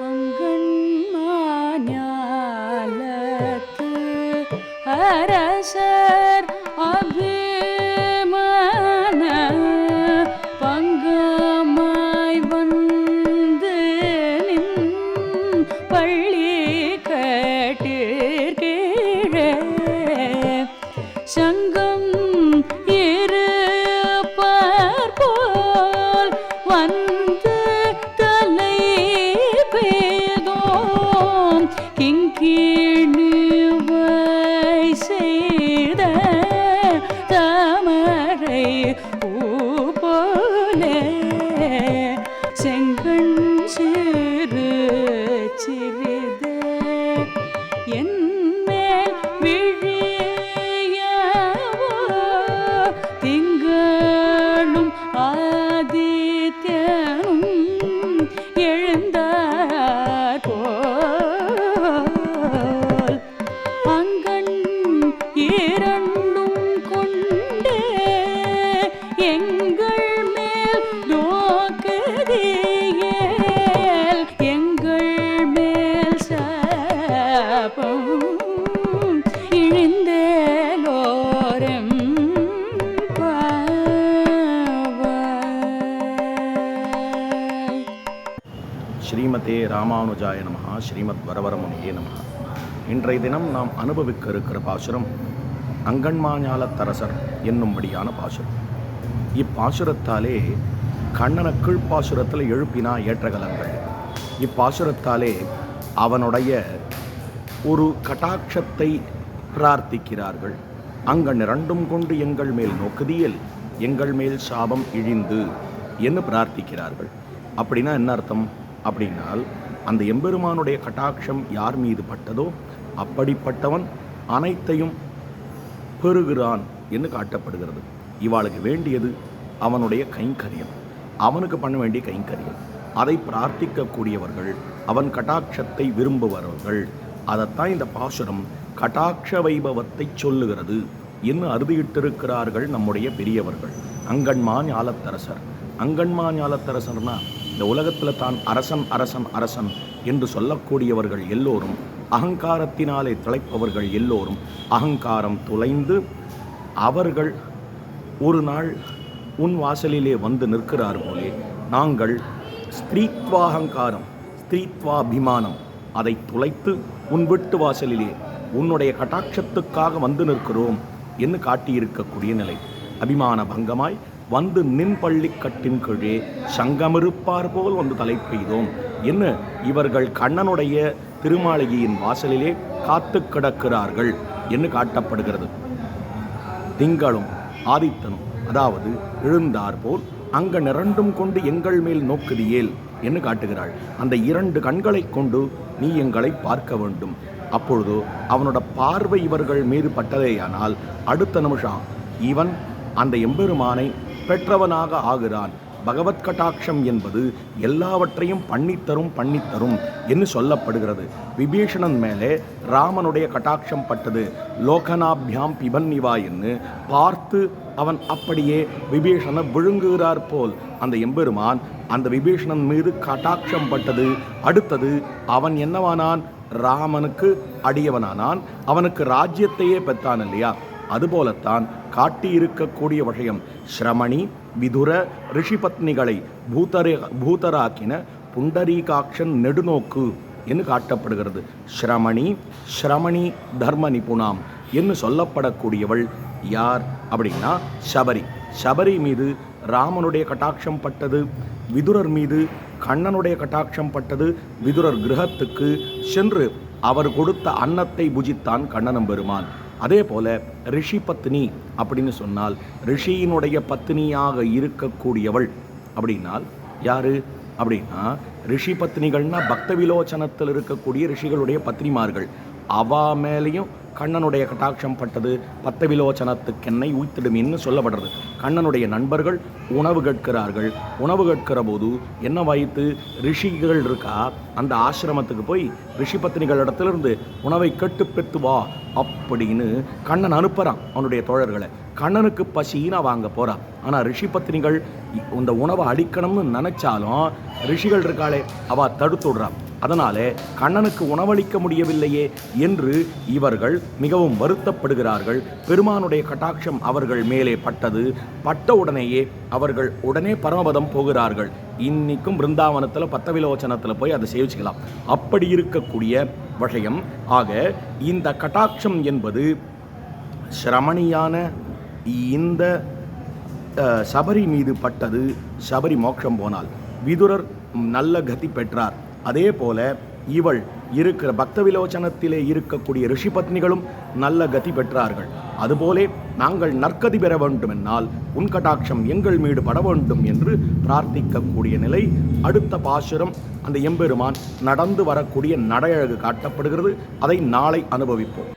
I'm good. தாமரை பூ சாபம் இழிந்தேலோரம் ஸ்ரீமதே ராமானுஜாய நமகா ஸ்ரீமத் வரவரமுனியே நமஹா. இன்றைய தினம் நாம் அனுபவிக்க இருக்கிற பாசுரம் அங்கன்மாஞாலத்தரசர் என்னும்படியான பாசுரம். இப்பாசுரத்தாலே கண்ணன கீழ்ப்பாசுரத்தில் எழுப்பினா ஏற்றகலங்கள். இப்பாசுரத்தாலே அவனுடைய ஒரு கட்டாட்சத்தை பிரார்த்திக்கிறார்கள். அங்கன் இரண்டும் கொண்டு எங்கள் மேல் நோக்குதியில் எங்கள் மேல் சாபம் இழிந்து என்று பிரார்த்திக்கிறார்கள். அப்படின்னா என்ன அர்த்தம்? அப்படின்னால் அந்த எம்பெருமானுடைய கட்டாட்சம் யார் மீது பட்டதோ அப்படிப்பட்டவன் அனைத்தையும் பெறுகிறான் என்று காட்டப்படுகிறது. இவாளுக்கு வேண்டியது அவனுடைய கைங்கரியம். அவனுக்கு பண்ண வேண்டிய கைங்கரியம். அதை பிரார்த்திக்கக்கூடியவர்கள் அவன் கட்டாட்சத்தை விரும்புபவர்கள். அதைத்தான் இந்த பாசுரம் கட்டாட்ச வைபவத்தை சொல்லுகிறது என்று அறுதியிட்டிருக்கிறார்கள் நம்முடைய பெரியவர்கள். அங்கன்மா ஞாலத்தரசர். அங்கன்மா ஞாலத்தரசர்னா இந்த உலகத்தில் தான் அரசன் அரசன் அரசன் என்று சொல்லக்கூடியவர்கள் எல்லோரும் அகங்காரத்தினாலே திளைப்பவர்கள் எல்லோரும் அகங்காரம் துளைந்து அவர்கள் ஒரு நாள் உன் வாசலிலே வந்து நிற்கிறார் போலே நாங்கள் ஸ்திரீத்வாகங்காரம் ஸ்திரீத்வாபிமானம். அதை துளைத்து உன் வீட்டு வாசலிலே உன்னுடைய கட்டாட்சத்துக்காக வந்து நிற்கிறோம் என்று காட்டியிருக்கக்கூடிய நிலை. அபிமான பங்கமாய் வந்து நின் பள்ளிக்கட்டின் கீழே சங்கமிருப்பார் போல் வந்து தலை பெய்தோம் என்ன இவர்கள் கண்ணனுடைய திருமாளிகையின் வாசலிலே காத்து கிடக்கிறார்கள் என்று காட்டப்படுகிறது. திங்களும் ஆதித்தனும் அதாவது எழுந்தார் போல் அங்க நிரண்டும் கொண்டு எங்கள் மேல் நோக்குதியேல் என்று காட்டுகிறாள். அந்த இரண்டு கண்களைக் கொண்டு நீ எங்களை பார்க்க வேண்டும். அப்பொழுது அவனோட பார்வை இவர்கள் மீது பட்டதேயானால் அடுத்த நிமிஷம் இவன் அந்த எம்பெருமானை பெற்றவனாக ஆகிறான் பகவத் கட்டாட்சம் என்பது எல்லாவற்றையும் பண்ணித்தரும் பண்ணித்தரும் என்று சொல்லப்படுகிறது. விபீஷணன் மேலே ராமனுடைய கட்டாட்சம் பட்டது. லோகனாபியாம் பிபன்னிவா என்று பார்த்து அவன் அப்படியே விபீஷணனை விழுங்குகிறார் போல் அந்த எம்பெருமான் அந்த விபீஷணன் மீது கட்டாட்சம் பட்டது. அடுத்தது அவன் என்னவானான்? ராமனுக்கு அடியவனானான். அவனுக்கு ராஜ்யத்தையே பெற்றான் இல்லையா? அதுபோலத்தான் காட்டியிருக்கக்கூடிய விஷயம் ஸ்ரமணி விதுர ரிஷிபத்னிகளை பூதரே பூதராக்கின புண்டரீகாட்சன் நெடுநோக்கு என்று காட்டப்படுகிறது. ஸ்ரமணி ஸ்ரமணி தர்ம நிபுணாம் என்று சொல்லப்படக்கூடியவள் யார் அப்படின்னா சபரி. சபரி மீது ராமனுடைய கட்டாட்சம் பட்டது விதுரர் மீது கண்ணனுடைய கட்டாட்சம் பட்டது விதுரர் கிரகத்துக்கு சென்று அவர் கொடுத்த அன்னத்தை புஜித்தான் கண்ணனம் பெருமான். அதே போல ரிஷி பத்னி அப்படின்னு சொன்னால் ரிஷியினுடைய பத்னியாக இருக்கக்கூடியவள். அப்படின்னால் யாரு? அப்படின்னா ரிஷி பத்னிகள்னா பக்த விலோச்சனத்தில் இருக்கக்கூடிய ரிஷிகளுடைய பத்னிமார்கள். அவா மேலேயும் கண்ணனுடைய கட்டாட்சம் பட்டது பத்த விலோச்சனத்துக்கென்னை உய்த்திடுமின்னு சொல்லப்படுறது. கண்ணனுடைய நண்பர்கள் உணவு கேட்கிறார்கள். உணவு கேட்கிற போது என்ன வாய்த்து ரிஷிகள் இருக்கா? அந்த ஆசிரமத்துக்கு போய் ரிஷி பத்னிகளிடத்திலிருந்து உணவை கேட்டு பெற்று வா அப்படின்னு கண்ணன் அனுப்புகிறான் அவனுடைய தோழர்களை. கண்ணனுக்கு பசினா வாங்க போகிறான் ஆனால் ரிஷி பத்தினிகள் இந்த உணவை அடிக்கணும்னு நினச்சாலும் ரிஷிகள் இருக்காளே அவள் தடுத்து விடுறான் அதனாலே கண்ணனுக்கு உணவளிக்க முடியவில்லையே என்று இவர்கள் மிகவும் வருத்தப்படுகிறார்கள். பெருமானுடைய கட்டாட்சம் அவர்கள் மேலே பட்டது. பட்ட உடனேயே அவர்கள் உடனே பரமபதம் போகிறார்கள். இன்னைக்கும் பிருந்தாவனத்தில் பத்தவிலோச்சனத்தில் போய் அதை சேவிச்சுக்கலாம். அப்படி இருக்கக்கூடிய விஷயம் ஆக இந்த கட்டாட்சம் என்பது சிரமணியான இந்த சபரி மீது பட்டது. சபரி மோட்சம் போனால் விதுரர் நல்ல கதி பெற்றார். அதே போல இவள் இருக்கிற பக்த விலோச்சனத்திலே இருக்கக்கூடிய ரிஷி பத்னிகளும் நல்ல கதி பெற்றார்கள். அதுபோலே நாங்கள் நற்கதி பெற வேண்டுமென்னால் உன் கடாட்சம் எங்கள் மீது பட வேண்டும் என்று பிரார்த்திக்கக்கூடிய நிலை அடுத்த பாசுரம் அந்த எம்பெருமான் நடந்து வரக்கூடிய நடையழகு காட்டப்படுகிறது. அதை நாளை அனுபவிப்போம்.